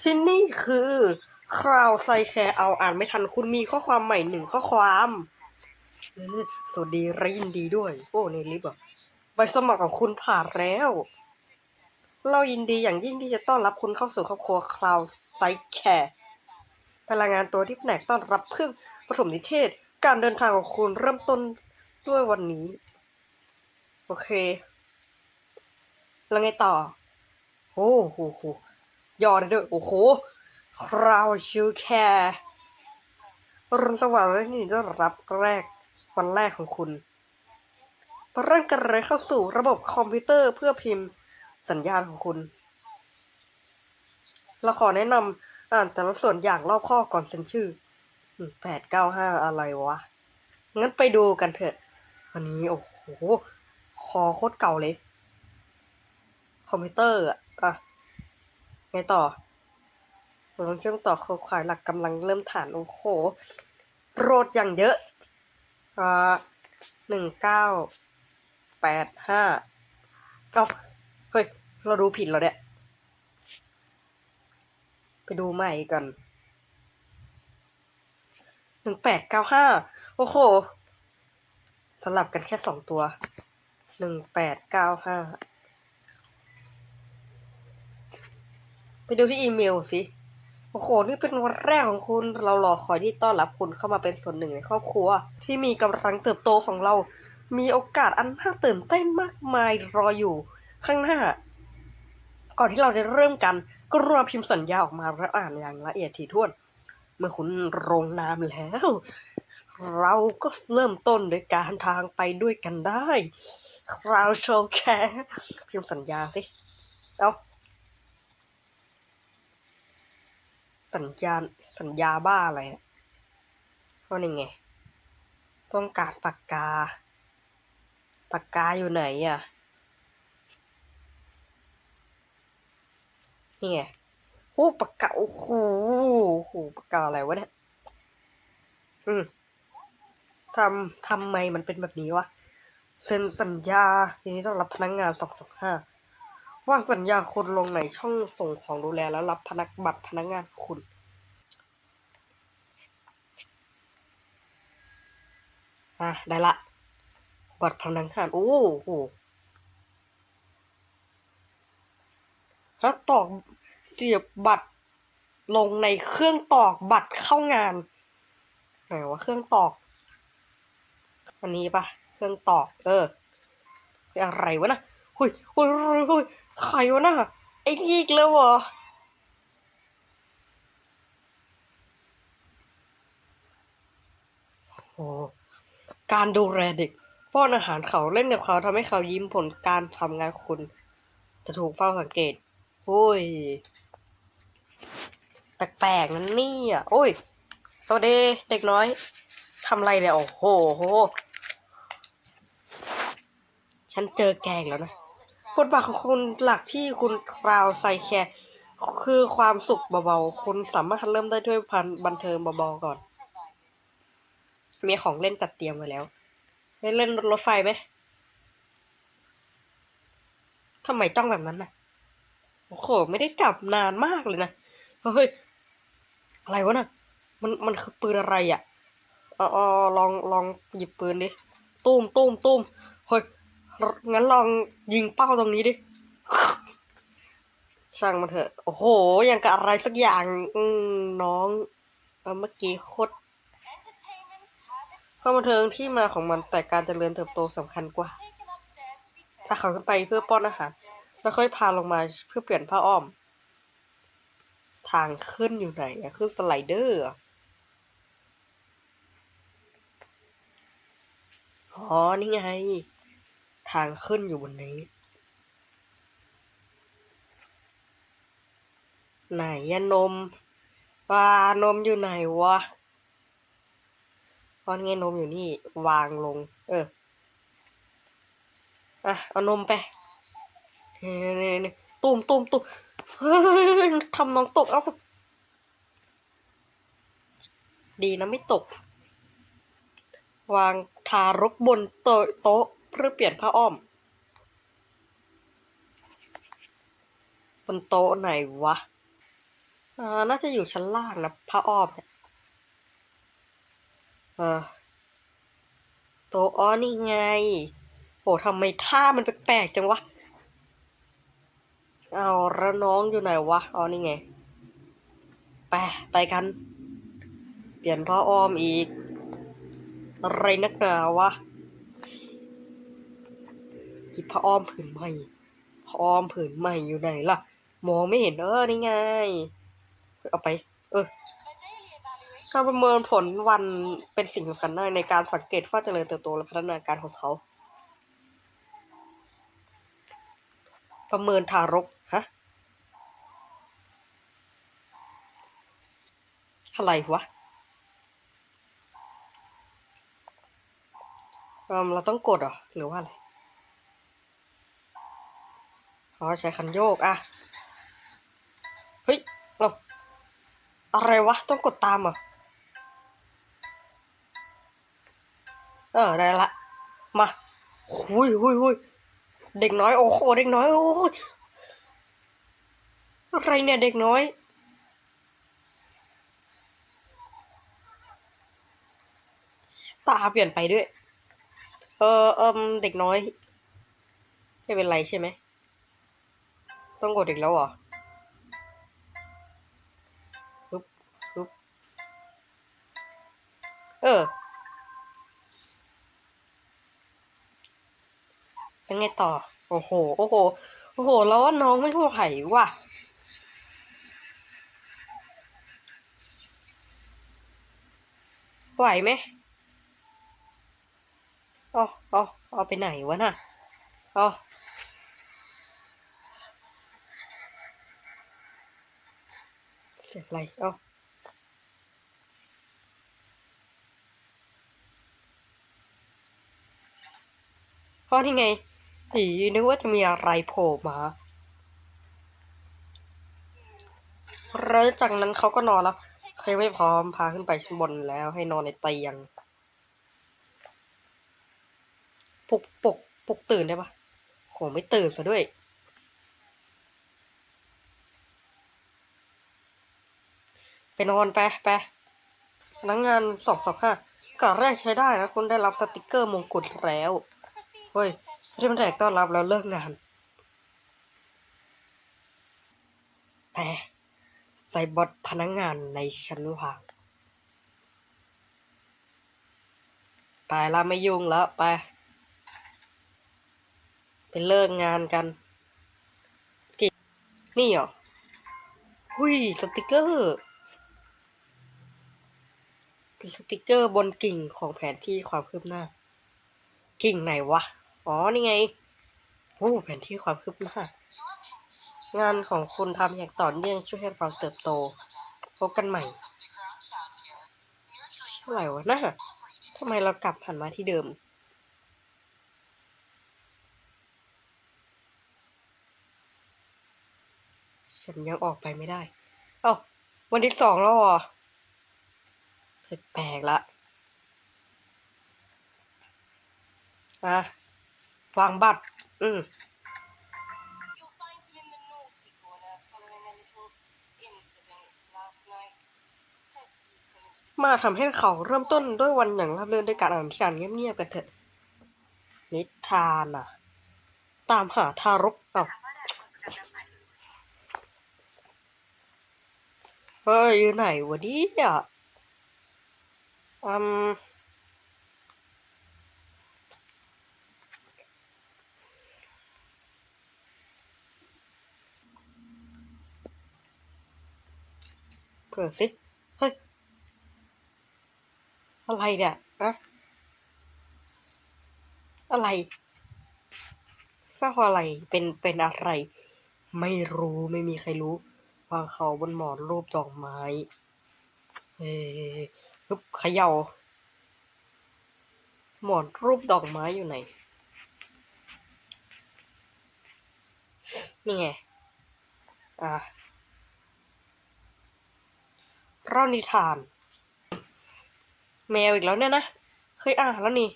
ที่นี่คือคราวไซแคร์เอาอ่านไม่ทันคุณมีข้อความใหม่หนึ่งข้อความสวัสดีและยินดีด้วย โอ้ในลิฟต์อะใบสมัครของคุณผ่านแล้ว เรายินดีอย่างยิ่งที่จะต้อนรับคุณเข้าสู่ครอบครัวคราวไซแคร์พลังงานตัวที่แผนกต้อนรับเพื่อปฐมนิเทศ การเดินทางของคุณเริ่มต้นด้วยวันนี้ โอเค แล้วไงต่อ โอ้โห ย่อได้ด้วย โอ้โหคราวชิวแคร์รุ่นสวัสดิ์และนี่ต้อนรับแรกวันแรกของคุณเริ่มกันเลยเข้าสู่ระบบคอมพิวเตอร์เพื่อพิมพ์สัญญาณของคุณ เราขอแนะนำอ่านแต่ละส่วนอย่างรอบคอก่อนเซ็นชื่อแปดเก้าห้าอะไรวะ งั้นไปดูกันเถอะ วันนี้โอ้โห คอโคตรเก่าเลย คอมพิวเตอร์อะอะ ไงต่อลองเชื่อมต่อโครงข่ายหลักกำลังเริ่มฐานโอ้โหโรดอย่างเยอะอ่าหนึ่งเก้าแปดห้าเอาเฮ้ย เราดูผิดแล้วเนี่ยไปดูใหม่กันหนึ่งแปดเก้าห้าโอ้โหสลับกันแค่สองตัวหนึ่งแปดเก้าห้า ไปดูที่อีเมลสิ โอ้โห นี่เป็นวันแรกของคุณ เรารอคอยที่ต้อนรับคุณเข้ามาเป็นส่วนหนึ่งในครอบครัว ที่มีกำลังเติบโตของเรา มีโอกาสอันน่าตื่นเต้นมากมายรออยู่ ข้างหน้า ก่อนที่เราจะเริ่มกัน ก็รอพิมพ์สัญญาออกมาแล้วอ่านอย่างละเอียดถี่ถ้วน เมื่อคุณลงนามแล้ว เราก็เริ่มต้นโดยการทางไปด้วยกันได้ คราวโชว์แคร์พิมพ์สัญญาสิ เอา สัญญาสัญญาบ้าอะไรเนี่ยว่านี่ไง ต้องการปากกา ปากกาอยู่ไหนอะ นี่ไงโอ้ปากกา โอ้โหโอ้โหปากกาอะไรวะเนี่ย อืมทำทำไมมันเป็นแบบนี้วะ เซ็นสัญญาทีนี้ต้องรับพนักงานสองสองห้า วางสัญญาคนลงในช่องส่งของดูแลแล้วรับพนักบัตรพนักงานคุณอะได้ละ บัตรพนักงาน โอ้โหฮะตอกเสียบบัตรลงในเครื่องตอกบัตรเข้างาน ไหนว่าเครื่องตอก อันนี้ปะเครื่องตอก เอออะไรวะนะหุยหุยหุยหุย ใครวะนะไอ้นี่อีกแล้วเหรอโอ้การดูแลเด็กป้อนอาหารเขาเล่นกับเขาทำให้เขายิ้มผลการทำงานคุณ จะถูกเฝ้าสังเกตโอ้ย แปลกๆนั่นนี่อะ โอ้ย สวัสดีเด็กน้อยทำอะไรเนี่ยโอ้โหโหฉันเจอแกงแล้วนะ บทบาทของคุณหลักที่คุณคราวไซแคร์คือความสุขเบาๆ คุณสามารถเริ่มได้ด้วยพันบันเทิงเบาๆก่อน มีของเล่นจัดเตรียมไว้แล้วเล่นรถไฟไหมทำไมต้องแบบนั้นน่ะ โอ้โห ไม่ได้จับนานมากเลยนะ เฮ้ย อะไรวะน่ะ มัน มันคือปืนอะไรอะอ๋อลอง ลองหยิบปืนดิ ตุ้มตุ้มตุ้มเฮ้ย งั้นลองยิงเป้าตรงนี้ดิ ช่างมันเถอะ โอ้โหอย่างกับอะไรสักอย่าง อืน้อง เมื่อกี้โคตรความบันเทิงที่มาของมันแต่การเจริญเติบโตสำคัญกว่า ถ้าเขาขึ้นไปเพื่อป้อนอาหาร แล้วค่อยพาลงมาเพื่อเปลี่ยนผ้าอ้อม ทางขึ้นอยู่ไหนขึ้นสไลเดอร์หรออ๋อ นี่ไง ทางขึ้นอยู่บนนี้ ไหนอะนมปลานมอยู่ไหนวะตอนไงนมอยู่นี่วางลง เออ อะ เอานมไปนี่นี่ตุ้มตุ้มตุ้มเฮ้ยทำน้องตก เอ้า ดีนะไม่ตก วางทารกบนโต๊ะ เพื่อเปลี่ยนผ้าอ้อม บนโต๊ะไหนวะน่าจะอยู่ชั้นล่างนะพระอ้อมเนี่ยเออโตัวอ้อนี่ไงโหทำไมท่ามันแปลกๆจังวะเอาแล้วน้องอยู่ไหนวะอ๋อนี่ไง ไป ไปกัน เปลี่ยนพระอ้อมอีก อะไรนักหนาวะ ยิบพระอ้อมผืนใหม่พระอ้อมผืนใหม่อยู่ไหนล่ะ มองไม่เห็นเออนี่ไง เอาไป เออ การประเมินผลวันเป็นสิ่งสำคัญมากในการสังเกตว่าเจริญเติบโตและพัฒนาการของเขา ประเมินทารกฮะอะไรวะเราต้องกดเหรอหรือว่าอะไร อ๋อใช้คันโยกอะเฮ้ยเราอะไรวะ ต้องกดตามเหรอเออ ได้ละ มาหุยหุยหุยเด็กน้อย โอ้โหเด็กน้อยโอ้ยอะไรเนี่ยเด็กน้อยตาเปลี่ยนไปด้วย เออเอิมเด็กน้อย ไม่เป็นไรใช่ไหม ต้องกดอีกแล้วเหรอปึ๊บปึ๊บเออยังไงต่อ โอ้โห โอ้โห โอ้โห แล้วว่าน้องไม่ไหวว่ะ ไหวไหมเอาเอาเอาไปไหนวะน่ะเอาเสียงอะไรเอาเพราะนี่ไงอีนึกว่าจะมีอะไรโผล่มาแล้วจากนั้นเขาก็นอนแล้วใครไม่พร้อมพาขึ้นไปชั้นบนแล้วให้นอนในเตียงปลุกปลุกปลุกตื่นได้ปะโหไม่ตื่นซะด้วย ไปนอนไปไปพนักงานสองสองห้ากะแรกใช้ได้นะคุณได้รับสติกเกอร์มงกุฎแล้วเฮ้ยที่มันแจกต้อนรับแล้วเลิกงานแปใส่บอทพนักงานในชั้นวางไปละไม่ยุ่งแล้วไป ไปเลิกงานกันกี่นี่เหรอ หุยสติกเกอร์ สติกเกอร์บนกิ่งของแผนที่ความคืบหน้า กิ่งไหนวะ อ๋อ นี่ไงโอ้แผนที่ความคืบหน้า งานของคุณทำอย่างต่อเนื่องช่วยให้เราเติบโต พบกันใหม่เท่าไหร่วะนะทำไมเรากลับหันมาที่เดิม ฉันยังออกไปไม่ได้ เอ้าวันที่สองแล้วเหรอ แปลกๆละอะวางบัตร อืมมาทำให้เขาเริ่มต้นด้วยวันอย่างราบรื่นด้วยการอ่านนิทานเงียบๆกันเถอะ นิทานอะ ตามหาทารกเอ้าเฮ้ยอยู่ไหนวะเนี่ย อืมเปิดสิเฮ้ย อะไรเนี่ยอะอะไรเร้าอะไร เป็น เป็นอะไร ไม่รู้ ไม่มีใครรู้ วางเขาบนหมอนรูปดอกไม้ เฮ้ ฮึบเขย่า หมอนรูปดอกไม้อยู่ไหน นี่ไง อะเล่านิทาน แมวอีกแล้วเนี่ยนะ เคยอ่านแล้วนี่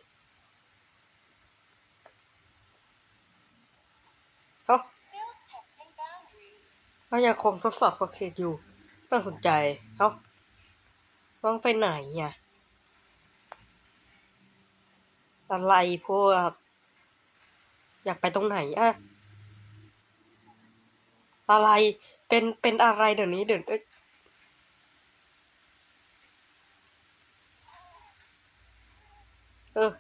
เอ้าเรายังคงทดสอบขอบเขตอยู่น่าสนใจเอ้า น้องไปไหนอะ อะไรพวก อยากไปตรงไหนอะ อะไร เป็น เป็นอะไรเดี๋ยวนี้เดี๋ยวเอ้ยเออ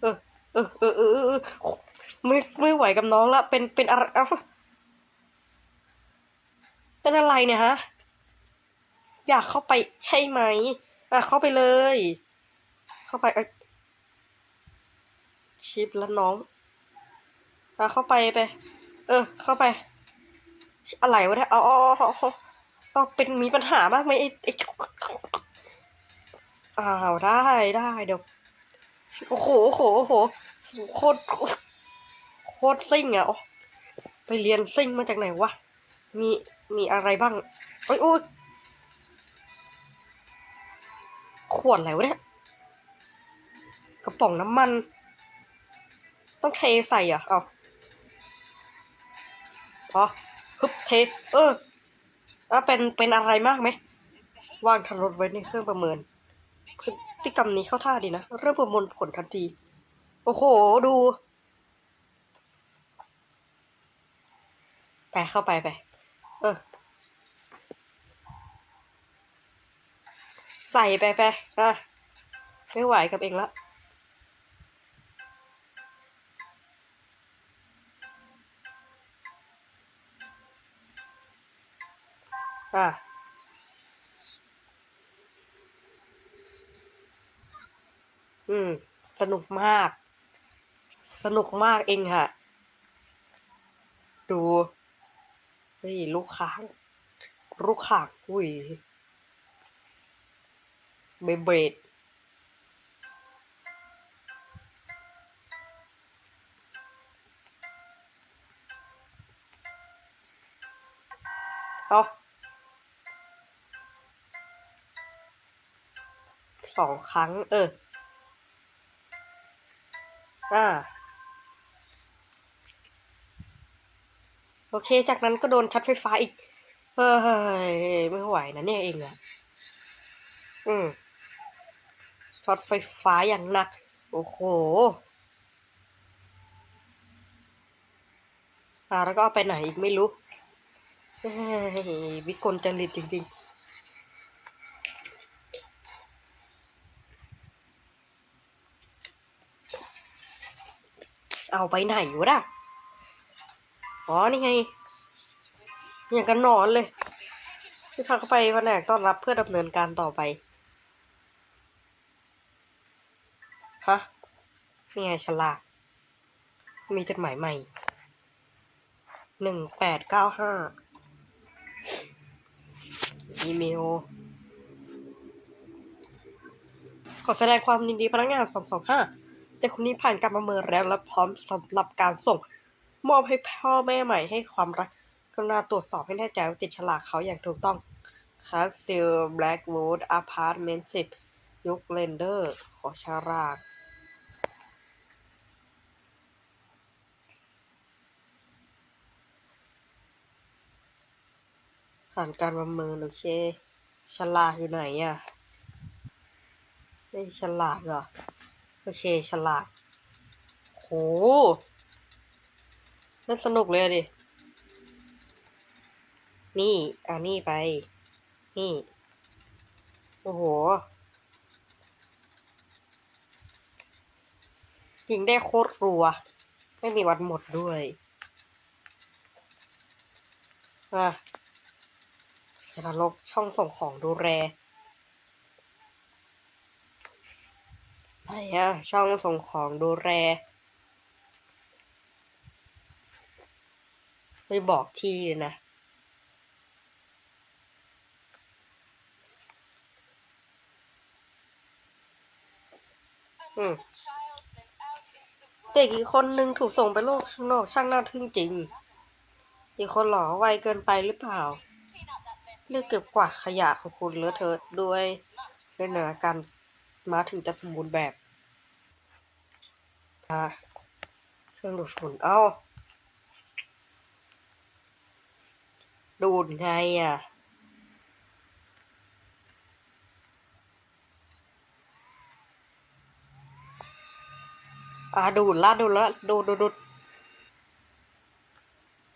เออเออเออ เออ เออ เออ ไม่ ไม่ไหวกับน้องละ เป็น เป็นอะไร เอ้า เป็นอะไรเนี่ยฮะ อยากเข้าไปใช่ไหม อะเข้าไปเลย เข้าไปชิปแล้วน้อง อะเข้าไปไป เออ เข้าไป อะไรวะเนี่ยเอาเอาเอาเอเอาเป็นมีปัญหามากไหมไอ้ไอ้อ้าวได้ได้เดี๋ยวโอ้โหโอ้โหโอ้โหโคตรโคตรซิ่งอะไปเรียนซิ่งมาจากไหนวะมีมีอะไรบ้างโอ้ยโอ้ย ขวดอะไรวะเนี่ย กระป๋องน้ำมัน ต้องเทใส่อะ เอาพอฮึบเท เออแล้วเป็น เป็นอะไรมากไหม วางทันรถไว้ในเครื่องประเมิน พฤติกรรมนี้เข้าท่าดีนะ เริ่มประมวลผลทันที โอ้โห ดูไปเข้าไปไป เออ ใส่ไปไปอะไม่ไหวกับเองละอะอืม สนุกมาก สนุกมากเองค่ะ ดูเฮ้ยลูกค้าง ลูกค้างอุ้ย เบเบรดเอาสองครั้ง เออ อ่า โอเค จากนั้นก็โดนชัดไฟฟ้าอีก เฮ้ย ไม่ไหวนะเนี่ยเองอะอืม ช็อตไฟฟ้าอย่างหนัก โอ้โหอ่าแล้วก็เอาไปไหนอีกไม่รู้วิกลจริตจริง ๆเอาไปไหนวะน่ะอ๋อ นี่ไง อย่างกันนอนเลยที่พาเข้าไปแผนกต้อนรับเพื่อดำเนินการต่อไป ฮะนี่ไงฉลาก มีจดหมายใหม่ หนึ่งแปดเก้าห้า อีเมล ขอแสดงความยินดีพนักงานสองสองห้าแต่คนนี้ผ่านการประเมินแล้วและพร้อมสำหรับการส่ง มอบให้พ่อแม่ใหม่ให้ความรักกรุณาตรวจสอบให้แน่ใจว่าติดฉลากเขาอย่างถูกต้องคาสเซลแบล็กวูดอพาร์ตเมนต์สิบยุคเลนเดอร์ ขอฉลาก ผ่านการประเมินโอเค ฉลากอยู่ไหนอะไม่ฉลากเหรอ โอเค ฉลากโหน่าสนุกเลยดิ นี่เอานี่ไป นี่ โอ้โหยิงได้โคตรรัว ไม่มีวันหมดด้วย อะ ชนะลบช่องส่งของดูแลไหนอะช่องส่งของดูแลไม่บอกที่เลยนะอืมเด็กอีกคนนึงถูกส่งไปโลกข้างนอกช่างน่าทึ่งจริง อีกคนหล่อไวเกินไปหรือเปล่า เลืองเก็บกวาดขยะของคุณเลอะเทอะด้วยด้วยนาการมาถึงจะสมบูรณ์แบบค่ะเครื่องดูดฝุ่นเอ้า ดูดไงอะอ่าดูดละดูดละดูดดูดู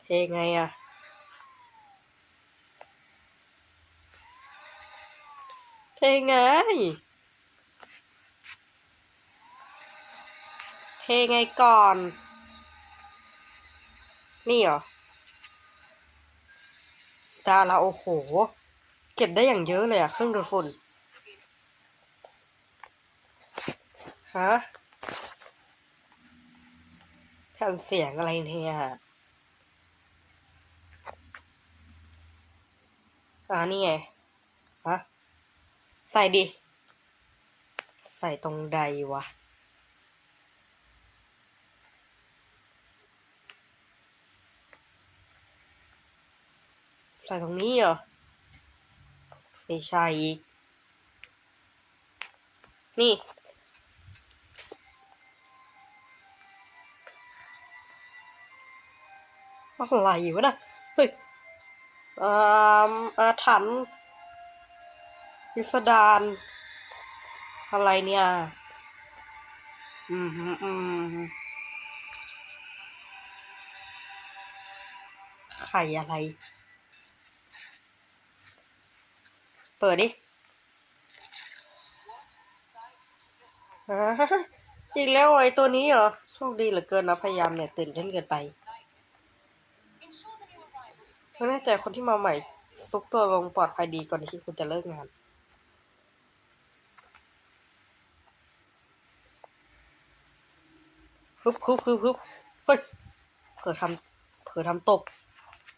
เทไงอะ เทไง เทไงก่อน นี่เหรอตาละโอ้โห เก็บได้อย่างเยอะเลยอะเครื่องดูดฝุ่น ฮะแผ่นเสียงอะไรเนี่ยอ่านี่ไง ฮะ ใส่ดิ ใส่ตรงใดวะ ใส่ตรงนี้เหรอ ไม่ใช่อีก นี่อะไรวะนะเฮ้ยอ่าอาถรรพ์ พิสดารอะไรเนี่ย อืมอืมไข่อะไร เปิดดิฮะอีกแล้วไอ้ตัวนี้เหรอ โชคดีเหลือเกินนะพยายามเนี่ยตื่นเต้นเกินไปไม่แน่ใจคนที่มาใหม่ซุกตัวลงปลอดภัยดีก่อนที่คุณจะเลิกงาน ฮึบฮึบฮึบฮึบเฮ้ยเผลอทำเผลอทำตก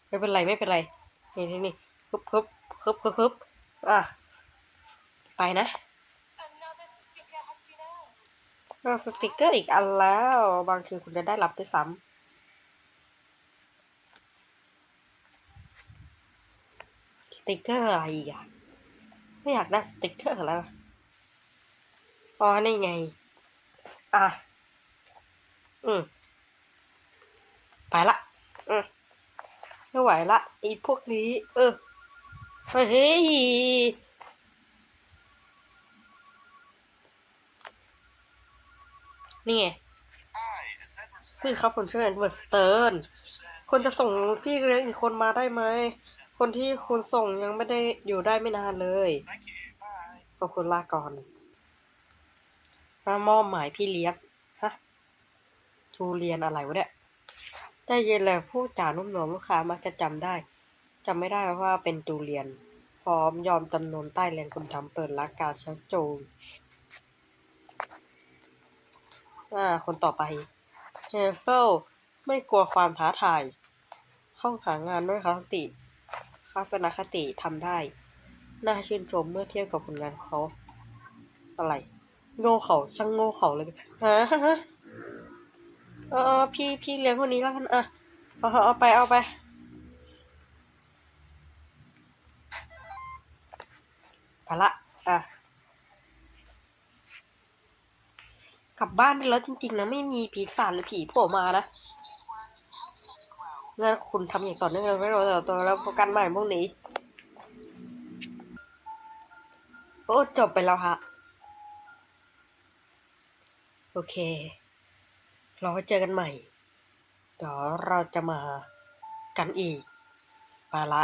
ไม่เป็นไรไม่เป็นไร นี่นี่นี่ฮึบฮึบฮึบฮึบฮึบอะ ไปนะ Another sticker has been earned. ก็สติกเกอร์อีกอันแล้ว บางทีคุณจะได้รับด้วยซ้ำสติกเกอร์อะไรอีกอะไม่อยากได้สติกเกอร์แล้วอ๋อนี่ไง อะ อืมไปละอืมไม่ไหวละไอ้พวกนี้ เออเฮ้ยนี่ไงพี่ครับผมชื่อแอนเวิร์ดสเติร์นคนจะส่งพี่เลี้ยงอีกคนมาได้ไหม คนที่คุณส่งยังไม่ได้อยู่ได้ไม่นานเลยขอบคุณลาก่อนมามอบหมายพี่เลี้ยง ทูเรียนอะไรวะเนี่ยได้ยินเลยพูดจานุ่มนวลลูกค้ามักจะจำได้จำไม่ได้ว่าเป็นตูเรียน พร้อมยอมจำนนใต้แรงคุณทำเปิดรักการชักจูงอ่าคนต่อไปเฮเซลไม่กลัวความท้าทายห้องหางานด้วยคติทัศนคติทำได้ น่าชื่นชมเมื่อเทียบกับผลงานเขา อะไร โง่เขาช่างโง่เขาเลยฮะ เออเอพี่พี่เลี้ยงคนนี้แล้วกันอะเอาเอาเอาไปเอาไปไปละ อะ กลับบ้านได้แล้วจริง ๆ นะ ไม่มีผีสารหรือผีโผล่มานะงั้นคุณทำอย่างต่อเนื่องเลยไม่รอแต่ตัวแล้วพบกันใหม่พวกนี้ โอ้ จบไปแล้วฮะ โอเค เราไว้เจอกันใหม่ เดี๋ยวเราจะมากันอีก ไปละ